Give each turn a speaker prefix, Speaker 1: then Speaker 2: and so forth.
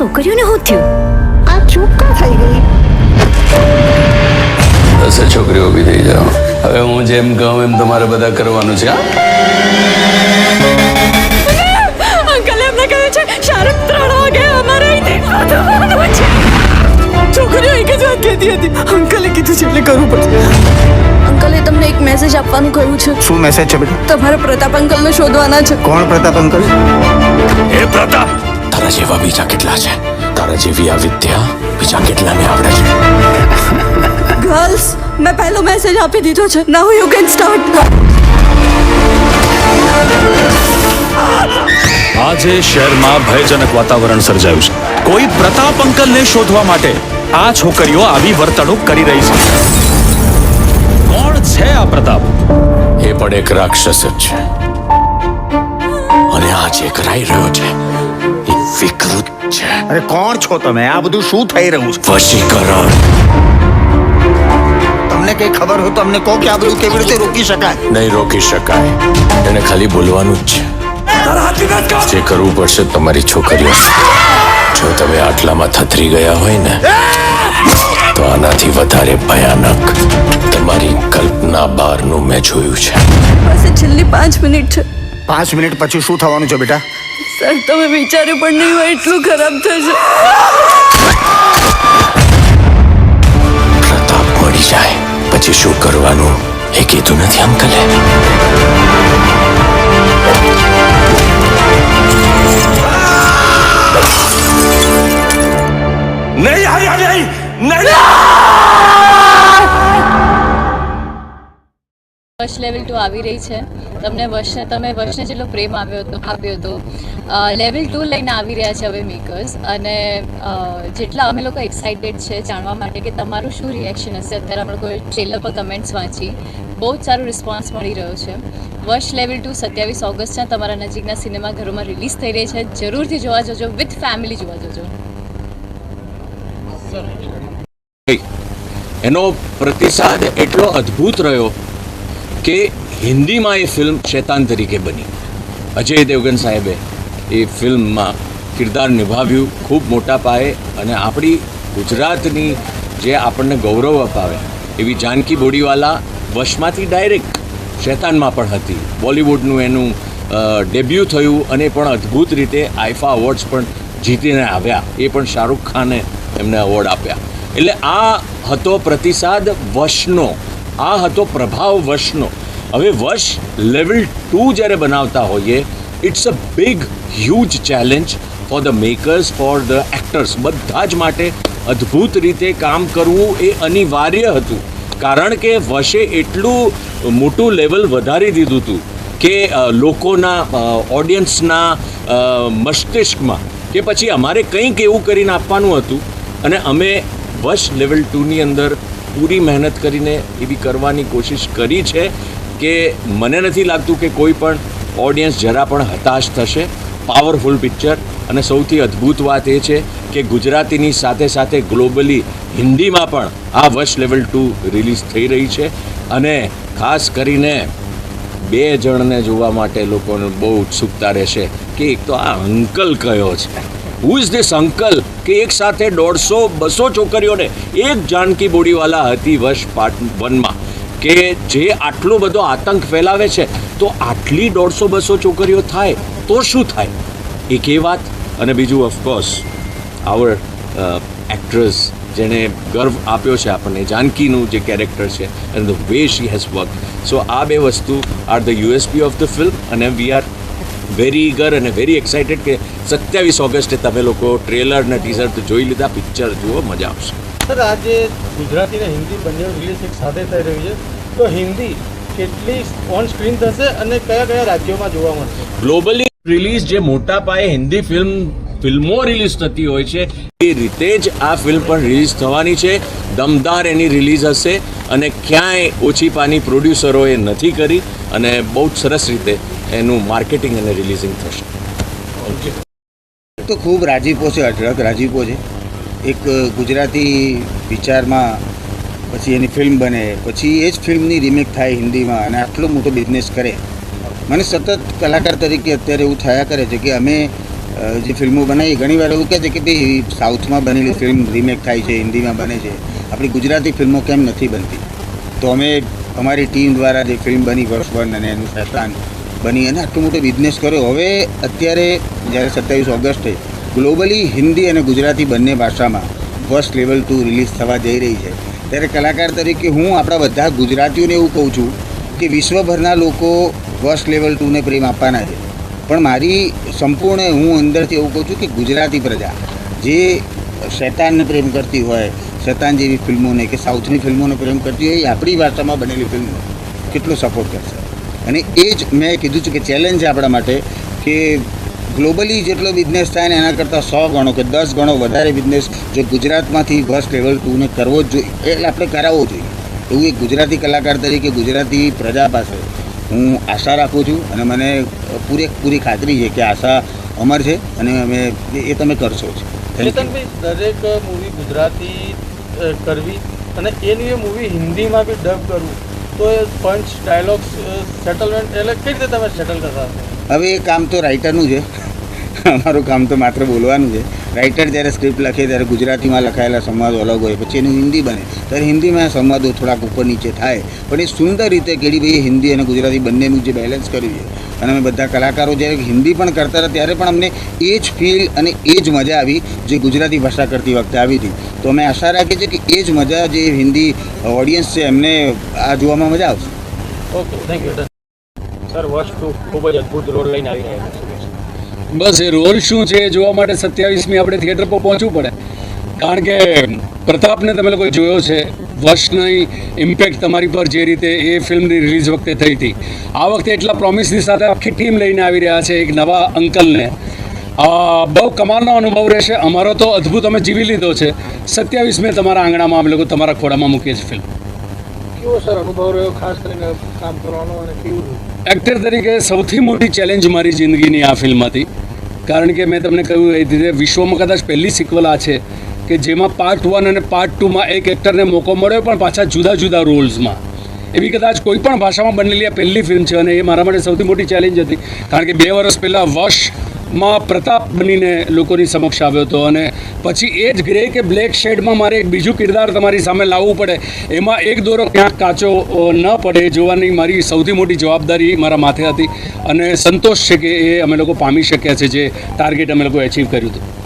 Speaker 1: છોકરીઓને હું થયું?
Speaker 2: આ ચૂકા થઈ ગઈ?
Speaker 3: દસે છોકરીઓ ઊભી થઈ જાઓ. હવે હું જેમ કહું એમ તમારે બધા કરવાનું છે અંકલ
Speaker 1: અંકલે એમને કહ્યું છે શાહરુખ ત્રણ વાગે અમારે અહીંથી છે. છોકરીઓ એક જ વાત કહેતી હતી. અંકલે કીધું છે એટલે કરવું પડશે. અંકલે તમને એક મેસેજ આપવાનું કહ્યું છે.
Speaker 2: શું મેસેજ છે બેટા
Speaker 1: તમારે પ્રતાપ અંકલને શોધવાના છે.
Speaker 2: કોણ પ્રતાપ અંકલ?
Speaker 4: એ પ્રતાપ. તારા જેવા બીજા કેટલા છે? તારા જેવી આ વિદ્યા બીજા કેટલાને આવડે છે?
Speaker 1: ગર્લ્સ મેં પહેલો મેસેજ આપી દીધો છે. નાઉ યુ કેન સ્ટાર્ટ
Speaker 4: આજે શહેરમાં ભયજનક વાતાવરણ સર્જાયું છે. કોઈ પ્રતાપ અંકલને શોધવા માટે આ છોકરીઓ આવી વર્તણૂક કરી રહી છે. કોણ છે આ પ્રતાપ? એ પણ એક રાક્ષસ જ છે. અને આજે કરાઈ રહ્યો છે. વિકૃત છે.
Speaker 2: અરે કોણ છો તમે? આ બધું શું થઈ રહ્યું છે?
Speaker 4: વશીકરણ.
Speaker 2: તમને કઈ ખબર હોય તમને કહો કે આ બધું કેવી રીતે રોકી શકાય.
Speaker 4: નહીં રોકી શકાય. એને ખાલી બોલવાનું જ છે. જે કરવું પડશે તમારી છોકરીઓ. જો તમે આટલામાં થથરી ગયા હોય ને તો આનાથી વધારે ભયાનક તમારી કલ્પના બહારનું મેં જોયું છે.
Speaker 1: બસ છેલ્લી પાંચ મિનિટ છે.
Speaker 2: પાંચ મિનિટ પછી શું થવાનું છે બેટા?
Speaker 1: સર તમે વિચાર્યું પણ નહીં હોય એટલું ખરાબ થશે.
Speaker 4: પ્રતાપ મળી જાય. પછી શું કરવાનું? એ કીધું નથી અંકલે. નહીં આયા નહીં નહીં.
Speaker 5: વશ લેવલ ટુ આવી રહી છે. તમને વર્ષને તમે વર્ષને જેટલો પ્રેમ આવ્યો હતો આપ્યો હતો લેવલ ટુ લઈને આવી રહ્યા છે હવે મેકર્સ અને જેટલા અમે લોકો એક્સાઇટેડ છે જાણવા માટે કે તમારું શું રિએક્શન હશે? અત્યારે અમે લોકોએ ટ્રેલર પર કમેન્ટ્સ વાંચી, બહુ જ સારો રિસ્પોન્સ મળી રહ્યો છે. વર્ષ લેવલ ટુ સત્યાવીસ ઓગસ્ટના તમારા નજીકના સિનેમાઘરોમાં રિલીઝ થઈ રહી છે. જરૂરથી જોવા જજો વિથ ફેમિલી જોવા જજો.
Speaker 6: એનો પ્રતિસાદ એટલો અદ્ભુત રહ્યો કે હિન્દીમાં એ ફિલ્મ શેતાન તરીકે બની. અજય દેવગન સાહેબે એ ફિલ્મમાં કિરદાર નિભાવ્યું ખૂબ મોટા પાયે અને આપણી ગુજરાતની જે આપણને ગૌરવ અપાવે એવી જાનકી બોડીવાલા વશમાંથી ડાયરેક્ટ શેતાનમાં પણ હતી. બોલિવૂડનું એનું ડેબ્યુ થયું અને પણ અદ્ભુત રીતે આઈફા અવોર્ડ્સ પણ જીતીને આવ્યા. એ પણ શાહરૂખ ખાને એમને અવોર્ડ આપ્યા. એટલે આ હતો પ્રતિસાદ વશનો. આ હતો પ્રભાવ વશનો. હવે વશ લેવલ ટુ જ્યારે બનાવતા હોઈએ it's a big huge challenge for the makers for the actors બધા જ માટે અદ્ભુત રીતે કામ કરવું એ અનિવાર્ય હતું. કારણ કે વશે એટલું મોટું લેવલ વધારી દીધું હતું કે લોકોના ઓડિયન્સના મસ્તિષ્કમાં કે પછી અમારે કંઈક એવું કરીને આપવાનું હતું અને અમે વશ લેવલ ટુની અંદર પૂરી મહેનત કરીને એવી કરવાની કોશિશ કરી છે કે મને નથી લાગતું કે કોઈ પણ ઓડિયન્સ જરા પણ હતાશ થશે. પાવરફુલ પિક્ચર અને સૌથી અદ્ભુત વાત એ છે કે ગુજરાતીની સાથે સાથે ગ્લોબલી હિન્દીમાં પણ આ વર્ષ લેવલ ટુ રિલીઝ થઈ રહી છે. અને ખાસ કરીને બે જણને જોવા માટે લોકોને બહુ ઉત્સુકતા રહેશે કે એક તો આ અંકલ કયો છે? હુ ઇઝ ધીસ અંકલ કે એક સાથે દોઢસો બસો છોકરીઓને એક જાનકી બોડીવાલા હતી વર્ષ પાર્ટ વનમાં કે જે આટલો બધો આતંક ફેલાવે છે, તો આટલી દોઢસો બસો છોકરીઓ થાય, તો શું થાય? એક એ વાત, અને બીજું ઓફકોર્સ આવર એક્ટ્રેસ જેણે ગર્વ આપ્યો છે આપણને, જાનકીનું જે કેરેક્ટર છે and the way she has work so આ બે વસ્તુ are the USP of the film અને વી આર વેરી ઈગર અને વેરી એક્સાઇટેડ કે સત્યાવીસ ઓગસ્ટે તમે લોકો ટ્રેલર અને ટીઝર તો જોઈ લીધા પિક્ચર જુઓ, મજા આવશે.
Speaker 7: સર આજે ગુજરાતી અને હિન્દી બંને રિલીઝ એક સાથે થઈ રહ્યું છે. તો હિન્દી કેટલી ઓન સ્ક્રીન થશે અને કયા કયા રાજ્યોમાં જોવા મળશે?
Speaker 6: ગ્લોબલી રિલીઝ જે મોટા પાયે હિન્દી ફિલ્મ ફિલ્મો રિલીઝ થતી હોય છે એ રીતે જ આ ફિલ્મ પણ રિલીઝ થવાની છે. દમદાર એની રિલીઝ હશે અને ક્યાંય ઓછી પાની પ્રોડ્યુસરોએ નથી કરી અને બહુ જ સરસ રીતે એનું માર્કેટિંગ અને રિલીઝિંગ થશે.
Speaker 2: તો ખૂબ રાજીપો છે અઢળક રાજીપો છે. એક ગુજરાતી વિચારમાં પછી એની ફિલ્મ બને. પછી એ જ ફિલ્મની રિમેક થાય હિન્દીમાં અને આટલો મોટો બિઝનેસ કરે. મને સતત કલાકાર તરીકે અત્યારે એવું થયા કરે છે કે અમે જે ફિલ્મો બનાવી ઘણીવાર એવું કહે છે કે ભાઈ, સાઉથમાં બનેલી ફિલ્મ રીમેક થાય છે, હિન્દીમાં બને છે. આપણી ગુજરાતી ફિલ્મો કેમ નથી બનતી? તો અમે અમારી ટીમ દ્વારા જે ફિલ્મ બની, વર્ષ અને એનું શેતાન બની અને આટલો મોટો બિઝનેસ કર્યો. હવે અત્યારે જ્યારે સત્યાવીસ ઓગસ્ટે ગ્લોબલી હિન્દી અને ગુજરાતી બંને ભાષામાં ફર્સ્ટ લેવલ ટુ રિલીઝ થવા જઈ રહી છે. ત્યારે કલાકાર તરીકે હું આપણા બધા ગુજરાતીઓને એવું કહું છું કે વિશ્વભરના લોકો ફર્સ્ટ લેવલ ટુને પ્રેમ આપવાના છે. પણ મારી સંપૂર્ણ હું અંદરથી એવું કહું છું કે ગુજરાતી પ્રજા જે શૈતાનને પ્રેમ કરતી હોય, શૈતાન જેવી ફિલ્મોને કે સાઉથની ફિલ્મોને પ્રેમ કરતી હોય, એ આપણી ભાષામાં બનેલી ફિલ્મો કેટલો સપોર્ટ કરશે? અને એ જ મેં કીધું છે કે ચેલેન્જ છે આપણા માટે કે ગ્લોબલી જેટલો બિઝનેસ થાય ને એના કરતાં સો ગણો કે દસ ગણો વધારે બિઝનેસ જો ગુજરાતમાંથી ફર્સ્ટ લેવલ ટુને કરવો જ જોઈએ. એટલે આપણે કરાવવો જોઈએ. એવું એક ગુજરાતી કલાકાર તરીકે ગુજરાતી પ્રજા પાસે હું આશા રાખું છું અને મને પૂરેપૂરી ખાતરી છે કે આશા અમર છે અને અમે એ તમે કરશો જ.
Speaker 7: દરેક મૂવી ગુજરાતી કરવી અને એની એ મૂવી હિન્દીમાં બી ડબ કરવું તો એ પંચ ડાયલોગ્સ સેટલમેન્ટ એટલે કઈ રીતે તમે સેટલ કરતા
Speaker 2: હવે એ કામ તો રાઇટરનું છે. અમારું કામ તો માત્ર બોલવાનું છે. રાઇટર જ્યારે સ્ક્રિપ્ટ લખે ત્યારે ગુજરાતીમાં લખાયેલા સંવાદો અલગ હોય, પછી એનું હિન્દી બને. ત્યારે હિન્દીમાં સંવાદો થોડાક ઉપર નીચે થાય. પણ એ સુંદર રીતે કેડીભાઈએ હિન્દી અને ગુજરાતી બંનેનું જે બેલેન્સ કર્યું છે. અને અમે બધા કલાકારો જ્યારે હિન્દી પણ કરતા હતા, ત્યારે પણ અમને એ જ ફીલ અને એ જ મજા આવી જે ગુજરાતી ભાષા કરતી વખતે આવી હતી. તો અમે આશા રાખીએ છીએ કે એ જ મજા જે હિન્દી ઓડિયન્સ છે, એમને આ જોવામાં મજા આવશે.
Speaker 7: ઓકે થેન્ક યુ સર ટુ ખૂબ જ અદ્ભુત રોલ લઈને આવી રહ્યા છે.
Speaker 3: બસ, એ રોલ શું છે જોવા માટે સત્યાવીસમી આપણે થિયેટર પર પહોંચવું પડે. કારણ કે, પ્રતાપને તમે લોકો જોયો છે, વર્ષની ઇમ્પેક્ટ તમારી પર જે રીતે એ ફિલ્મની રિલીઝ વખતે થઈ હતી. આ વખતે એટલા પ્રોમિસની સાથે આખી ટીમ લઈને આવી રહ્યા છે એક નવા અંકલને. બહુ કમાલનો અનુભવ રહેશે. અમારો તો અદ્ભુત અમે જીવી લીધો છે. સત્યાવીસ મેં તમારા આંગણામાં અમે લોકો તમારા ખોડામાં મૂકીએ છીએ ફિલ્મ
Speaker 7: સર અનુભવ રહ્યો ખાસ કરીને
Speaker 3: એક્ટર તરીકે સૌથી મોટી ચેલેન્જ મારી જિંદગીની આ ફિલ્મ હતી કારણ કે મેં તમને કહ્યું એ વિશ્વમાં કદાચ પહેલી સિક્વલ આ છે કે જેમાં પાર્ટ વન અને પાર્ટ ટુમાં એક એક્ટરને મોકો મળ્યો પણ પાછા જુદા જુદા રોલ્સમાં એવી કદાચ કોઈ પણ ભાષામાં બનેલી આ પહેલી ફિલ્મ છે અને એ મારા માટે સૌથી મોટી ચેલેન્જ હતી. કારણ કે બે વર્ષ પહેલાં વશમાં પ્રતાપ બનીને લોકોની સમક્ષ આવ્યો હતો અને પછી એ જ ગ્રે કે બ્લેક શેડમાં મારે એક બીજું કિરદાર તમારી સામે લાવવું પડે. એમાં એક દોરો ક્યાંક કાચો ન પડે જોવાની મારી સૌથી મોટી જવાબદારી મારા માથે હતી. અને સંતોષ છે કે એ અમે લોકો પામી શક્યા છે જે ટાર્ગેટ અમે લોકો એચીવ કર્યું હતું.